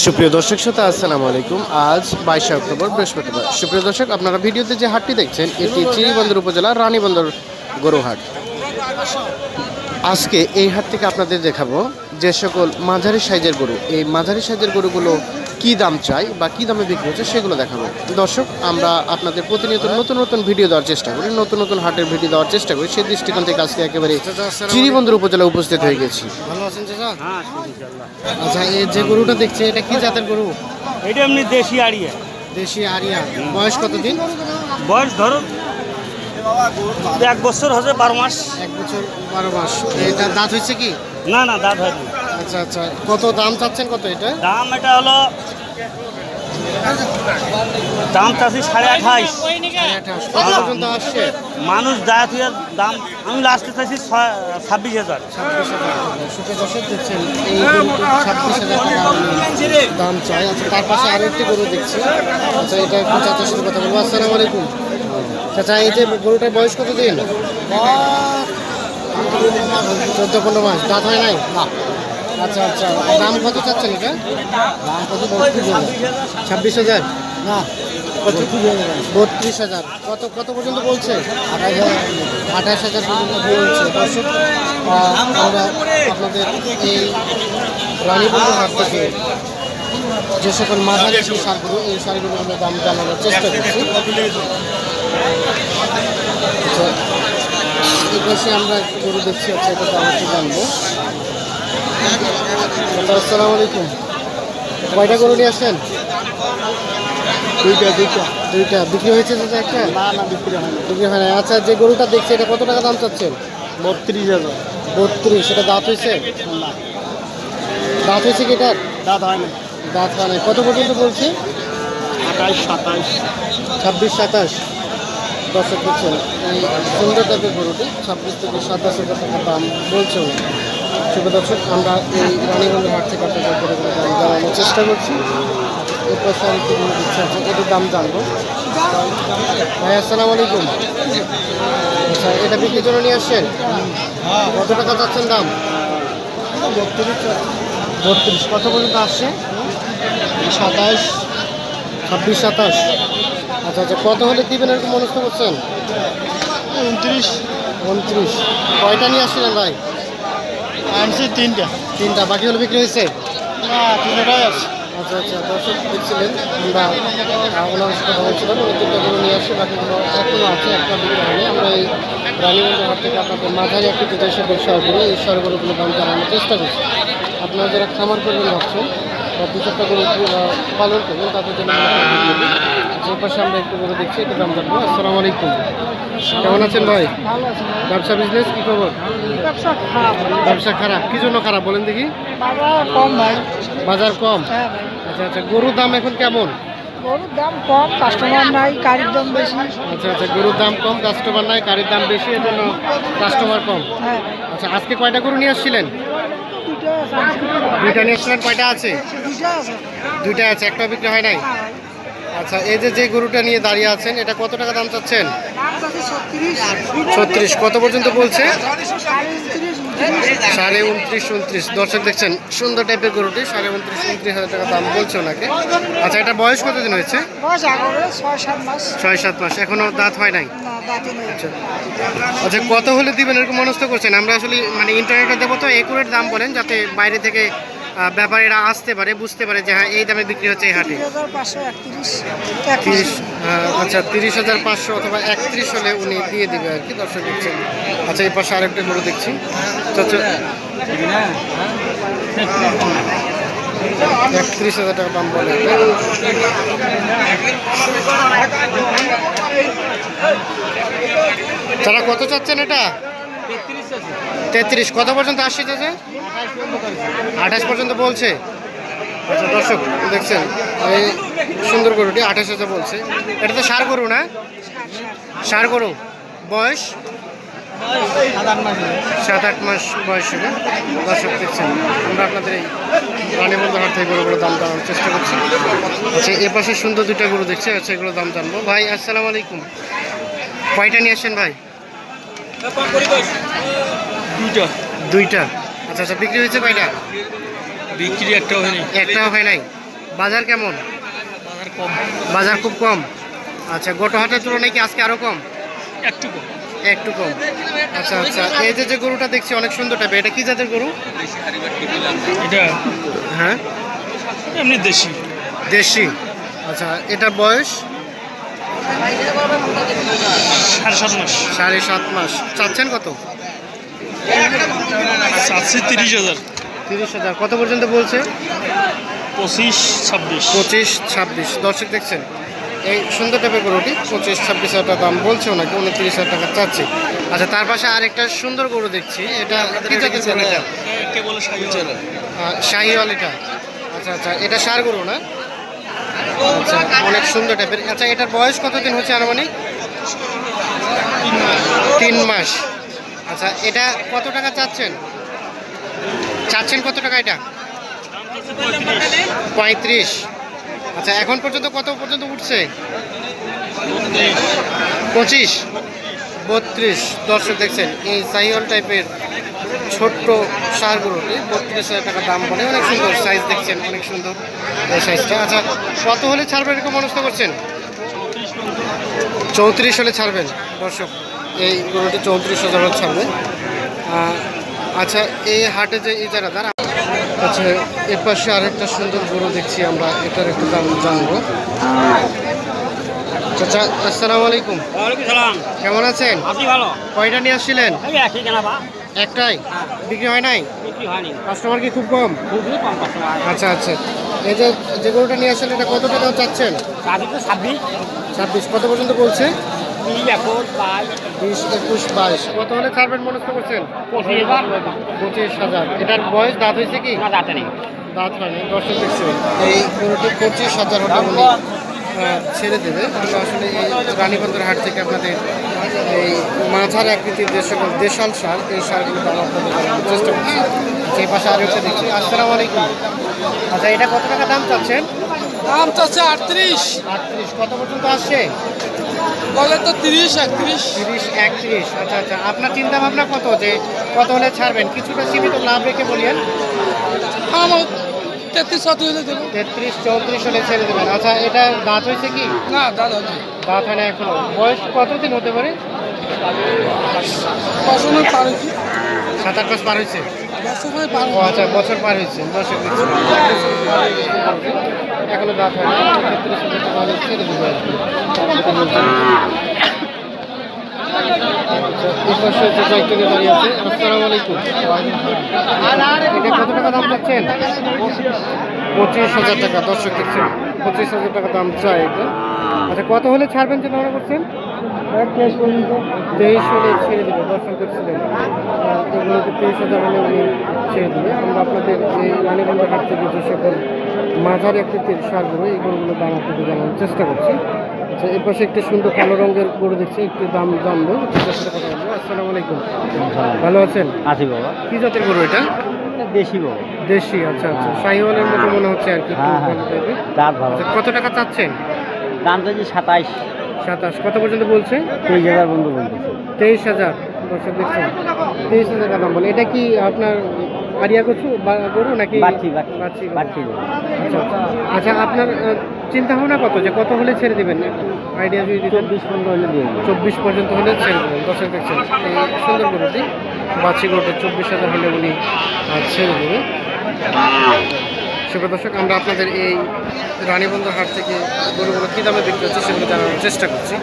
সুপ্রিয় দর্শক শ্রোতা আসসালামু আলাইকুম। আজ বাইশে অক্টোবর বৃহস্পতিবার। সুপ্রিয় দর্শক, আপনারা ভিডিওতে যে হাটটি দেখছেন, এটি চিরিবন্দর উপজেলার রানীবন্দর গরুহাট। আজকে এই হাট থেকে আপনাদের দেখাবো যে সকল মাঝারি সাইজের গরু। এই মাঝারি সাইজের গরুগুলো কি দাম চাই বা কি দামে বিক্রি হচ্ছে সেগুলো দেখাবো। দর্শক আমরা আপনাদের প্রতিনিয়ত নতুন নতুন ভিডিও দেওয়ার চেষ্টা করি নতুন নতুন হাটের ভিডিও দেওয়ার চেষ্টা করি। সেই দৃষ্টিকোণ থেকে আজকে একেবারে চিরিবন্দর উপজেলা উপস্থিত হয়ে গেছি। ভালো আছেন চাচা? হ্যাঁ আচ্ছা এই যে গরুটা দেখছে এটা কি জাতের গরু? এটা এমনি দেশি আড়িয়ে। দেশি আরিয়া বয়স কতদিন? বয়স ধরো এক বছর হচ্ছে বারো মাস। এক বছর বারো মাস। এটা দাঁত হয়েছে কি? না না দাঁত হয়নি। আচ্ছা আচ্ছা। কত দাম চাচ্ছেন কত এটা? দাম এটা হলো দাম চাচ্ছি সাড়ে আঠাইশ। আঠাশ। পর্যন্ত আসছে? মানুষ দাঁত হয়ে দাম আমি লাস্টে চাইছি ছাব্বিশ হাজার। সুখে দেখছেন এই ছাব্বিশ হাজার দাম চাই। আচ্ছা তার পাশে আরও একটি গরু দেখছি। আচ্ছা এটা চাচার সাথে কথা বলব। আসসালামু আলাইকুম। চাচা এই যে গরুটার বয়স কত দিন চোদ্দ পনেরো মাস। দাঁত হয় নাই? না। আচ্ছা আচ্ছা। দাম কত চাচ্ছেন এটা? দাম কত? ছাব্বিশ হাজার? না। বত্রিশ হাজার। কত কত পর্যন্ত বলছে? আঠাশ হাজার। পর্যন্ত বলছে দর্শক আমরা আপনাদের এই রানীবন্ধু হাট থেকে যে সকল মাঝারি সারগুলো এই সারগুলোর দাম জানানোর চেষ্টা করছি। আচ্ছা, এই পাশে আমরা গরু দেখছি আচ্ছা এটা দাম একটু জানব। আসসালামু আলাইকুম। কয়টা গরু নিয়ে আসছেন? দুইটা দুইটা। দুইটা। বিক্রি হয়েছে তো একটা? না না বিক্রি হয় বিক্রি হয় না আচ্ছা যে গরুটা দেখছি এটা কত টাকা দাম চাচ্ছেন? বত্রিশ হাজার। বত্রিশ। সেটা দাঁত হয়েছে? না। দাঁত হয়েছে কি এটার? দাঁত হয় না দাঁত হয় না কত পর্যন্ত বলছি? আঠাইশ সাতাইশ ছাব্বিশ সাতাশ। দর্শক দেখছেন এই সুন্দর টাইপের গরুটি ছাব্বিশ থেকে সাতাশ হাজার টাকা দাম বলছে। শুভ দর্শক আমরা এই রানীগঞ্জ হাট থেকে আপনাদের গরুগুলো দাম জানানোর চেষ্টা করছি। আর একটু গরু আছে এটার দাম জানব। ভাই আসসালামু আলাইকুম। আচ্ছা এটা বিক্রির জন্য নিয়ে আসছেন? কত টাকা চাচ্ছেন দাম? বত্রিশ কত পর্যন্ত আসছে? সাতাশ ছাব্বিশ সাতাশ। আচ্ছা আচ্ছা কত হলে দিবেন এরকম মনস্থ করছেন? উনত্রিশ। উনত্রিশ। কয়টা নিয়ে আসছিলেন ভাই? আনছি তিনটা। তিনটা বাকি হলো বিক্রি হয়েছে? না তিনটাই আছে। আচ্ছা আচ্ছা দর্শক দেখছিলেন আমরা ওনার সাথে কথা বলছিলাম ওই তিনটা গরু নিয়ে আসছে বাকিগুলো এখনও আছে একটা বিক্রি হয়নি। আমরা এই রানীগঞ্জ হাট থেকে আপনাদের মাঝারি একটি যে সকল সারগুলো এই সরগুলোগুলো দাম জানানোর চেষ্টা করছি। আপনারা যারা খামার করবেন ভাবছেন দু চারটা গরু পালন করবেন তাদের জন্য। যে পাশে আমরা একটু গরু দেখছি একটু দাম জানব আসসালামু আলাইকুম। কেমন আছেন ভাই? ব্যবসা বিজনেস কি খবর? ব্যবসা খারাপ। ব্যবসা খারাপ। কি জন্য খারাপ বলেন দেখি? বাজার কম ভাই। বাজার কম? হ্যাঁ আচ্ছা আচ্ছা গরুর দাম এখন কেমন? গরুর দাম কম কাস্টমার নাই গাড়ির দাম বেশি। আচ্ছা আচ্ছা গরুর দাম কম কাস্টমার নাই গাড়ির দাম বেশি এর জন্য কাস্টমার কম। হ্যাঁ। আচ্ছা আজকে কয়টা গরু নিয়ে আসছিলেন? দুইটা আছে দুইটা নিয়ে কয়টা আছে? দুইটা আছে একটা বিক্রি হয় নাই? আচ্ছা এই যে যে গরুটা নিয়ে দাঁড়িয়ে আছেন এটা কত টাকা দাম চাচ্ছেন? ছত্রিশ কত পর্যন্ত বলছে? সাড়ে উনত্রিশ উনত্রিশ। দর্শক দেখছেন সুন্দর টাইপের গরুটি সাড়ে উনত্রিশ উনত্রিশ হাজার টাকা দাম বলছে ওনাকে। আচ্ছা এটা বয়স কতদিন হয়েছে? ছয় সাত মাস এখনও দাঁত হয় নেই? আচ্ছা। আচ্ছা কত হলে দিবেন? এরকম মনস্থ করছেন। আমরা আসলে মানে ইন্টারনেটে দেবো তো একুরেট দাম বলেন, যাতে বাইরে থেকে ব্যাপারীরা আসতে পারে, বুঝতে পারে যে হ্যাঁ এই দামে বিক্রি হচ্ছে এই হাটে। আচ্ছা তিরিশ হাজার পাঁচশো অথবা একত্রিশ হলে উনি দিয়ে দেবে আর কি, দর্শক দেখছেন। আচ্ছা এই পাশে আরেকটা গরু দেখছি। আচ্ছা একত্রিশ হাজার টাকা দাম বলে। তারা কত চাচ্ছেন এটা? তেত্রিশ। কত পর্যন্ত আসছে চাচা? আঠাশ পর্যন্ত বলছে। আচ্ছা দর্শক, দেখছেন, এই সুন্দর গরুটি আঠাশ হাজার বলছে। এটা তো সার গরু না? সার গরু। বয়স? সাত আট মাস বয়স দর্শক দেখছেন আমরা আপনাদের এই রানীবন্ধ হাট থেকে গরুগুলো দাম জানানোর চেষ্টা করছি। আচ্ছা এ পাশে সুন্দর দুইটা গরু দেখছি আচ্ছা এগুলো দাম জানব। ভাই আসসালামু আলাইকুম। কয়টা নিয়ে আসছেন ভাই? দুইটা। দুইটা। আচ্ছা আচ্ছা বিক্রি হয়েছে কয়টা? বিক্রি একটাও হয়নি। একটাও হয় নাই। বাজার কেমন? বাজার কম। বাজার খুব কম। আচ্ছা গত হাটের তুলনায় কি আজকে আরও কম? একটু কম। একটু কম। আচ্ছা আচ্ছা এই যে যে গরুটা দেখছি অনেক সুন্দর টাইপের এটা কি জাতের গরু? এটা হ্যাঁ? এমনি দেশি। দেশি। আচ্ছা এটা বয়স? সাড়ে সাত মাস। সাড়ে সাত মাস। চাচ্ছেন কত? চাচ্ছি তিরিশ হাজার। তিরিশ হাজার। কত পর্যন্ত বলছে? পঁচিশ ছাব্বিশ। পঁচিশ ছাব্বিশ। দর্শক দেখছেন? এই সুন্দর টাইপের গরুটি পঁচিশ ছাব্বিশ হাজার টাকা দাম বলছে ওনাকে উনত্রিশ হাজার টাকা চাচ্ছে। আচ্ছা তার পাশে আরেকটা সুন্দর গরু দেখছি এটা কি জাতের গরু এটা? কে বলে সাইকেল আহ, শাহিওয়াল এটা। আচ্ছা আচ্ছা এটা সার গরু না? আচ্ছা অনেক সুন্দর টাইপের আচ্ছা এটার বয়স কতদিন হচ্ছে আনুমানিক? তিন মাস। আচ্ছা এটা কত টাকা চাচ্ছেন? চাচ্ছেন কত টাকা এটা? পঁয়ত্রিশ। আচ্ছা এখন পর্যন্ত কত পর্যন্ত উঠছে? পঁচিশ? বত্রিশ। দর্শক দেখছেন এই সাইওয়াল টাইপের ছোট্ট সারগুলোটি বত্রিশ হাজার টাকা দাম বলে অনেক সুন্দর সাইজ দেখছেন অনেক সুন্দর এই সাইজটা আচ্ছা কত হলে ছাড়বেন এরকম মনস্থ করছেন? চৌত্রিশ হলে ছাড়বেন দর্শক এই গরুটি চৌত্রিশ হাজার হলে ছাড়বে। আচ্ছা এই হাটে যে দাঁড়া আচ্ছা এর পাশে আরেকটা সুন্দর গরু দেখছি আমরা এটার একটু দাম জানব। চাচা আসসালামু আলাইকুম। সালাম। কেমন আছেন? আপনি কয়টা নিয়ে আসছিলেন? একটাই? বিক্রি হয় নাই? কাস্টমার কি খুব কম? আচ্ছা আচ্ছা। এই যে যে গরুটা নিয়ে আসছেন এটা কত টাকা চাচ্ছেন? ছাব্বিশ। ছাব্বিশ। কত পর্যন্ত বলছে? বিশ একুশ বাইশ বিশ একুশ বাইশ। কত হলে ছাড়বেন মনস্থ করছেন? পঁচিশ হাজার। পঁচিশ হাজার। এটার বয়স দাঁত হয়েছে কি? না নেই। দাঁত হয়নি দর্শক দেখছে। এই গরুটি পঁচিশ হাজার হলে উনি ছেড়ে দেবে। আমরা আসলে এই রানীবন্দর হাট থেকে আপনাদের এই মাঝার আকৃতির যে সকল দেশাল সার এই সারগুলো দাম আপনাদের চেষ্টা করছি। সেই পাশে আরও একটা দেখছি। আসসালামু আলাইকুম। আচ্ছা এটা কত টাকা দাম চাচ্ছেন? দাম চাচ্ছে আটত্রিশ। আটত্রিশ। কত পর্যন্ত আসছে? বলে তো তিরিশ একত্রিশ। তিরিশ একত্রিশ। আচ্ছা আচ্ছা। আপনার চিন্তা ভাবনা কত যে কত হলে ছাড়বেন? কিছুটা সীমিত লাভ রেখে বলিয়েন। আমার তেত্রিশ চৌত্রিশ হলে দেবো। তেত্রিশ চৌত্রিশ হলে ছেড়ে দেবেন। আচ্ছা এটা দাঁত হয়েছে কি? না দাদা না দাঁত হয় না এখনও। বয়স কতদিন হতে পারে? বছর পার হয়েছি। সাত আট মাস পার হয়েছে? আচ্ছা বছর পার হয়েছে। দিচ্ছে এখনও দাঁত হয় না তেত্রিশ হাজার টাকা হলে ছেড়ে দেবে পঁচিশ হাজার টাকা দর্শক দেখছেন। পঁচিশ হাজার টাকা দাম চাই এটা। আচ্ছা কত হলে ছাড়বেন যে মনে করছেন? তেইশ পর্যন্ত। তেইশ হলে ছেড়ে দেবে দর্শক এগুলোতে তেইশ হাজার হলে উনি ছেড়ে দেবে। আমরা আপনাদের এই রানীগঞ্জ হাট থেকে যে সকল মাঝারি আকৃতির সারগুলো এই গরুগুলোর দাম আপনাদের জানানোর চেষ্টা করছি। আচ্ছা এর পাশে একটি সুন্দর কালো রঙের গরু দেখছি একটু দাম জানব। কথা বলব আসসালামু আলাইকুম। ভালো আছেন? আছি বাবা। কি জাতের গরু এটা? দেশি বাবা। দেশি আচ্ছা আচ্ছা। শাহিওয়ালের মতো মনে হচ্ছে আর কি হ্যাঁ, হ্যাঁ। আচ্ছা কত টাকা চাচ্ছেন? দাম চাইছি সাতাইশ। সাতাশ। কত পর্যন্ত বলছে? তেইশ হাজার বন্ধু বলতেছে। তেইশ হাজার। দর্শক দেখছেন। তেইশ হাজার টাকা দাম বলে। এটা কি আপনার আরিয়া কচু গরু নাকি বাচ্চি বাচ্চি বাচ্চি আচ্ছা আপনার চিন্তা ভাবনা কত যে কত হলে ছেড়ে দেবেন? আইডিয়া যদি চব্বিশ পনেরো হলে দিয়ে চব্বিশ পর্যন্ত হলে ছেড়ে দেবেন দর্শক দেখছেন সুন্দর গরুটি বাচ্চি গরুটি চব্বিশ হাজার হলে উনি ছেড়ে দেবে শুভ দর্শক আমরা আপনাদের এই রানীবন্ধ হাট থেকে গরুগুলো কী দামে বিক্রি হচ্ছে সেগুলো জানানোর চেষ্টা করছি।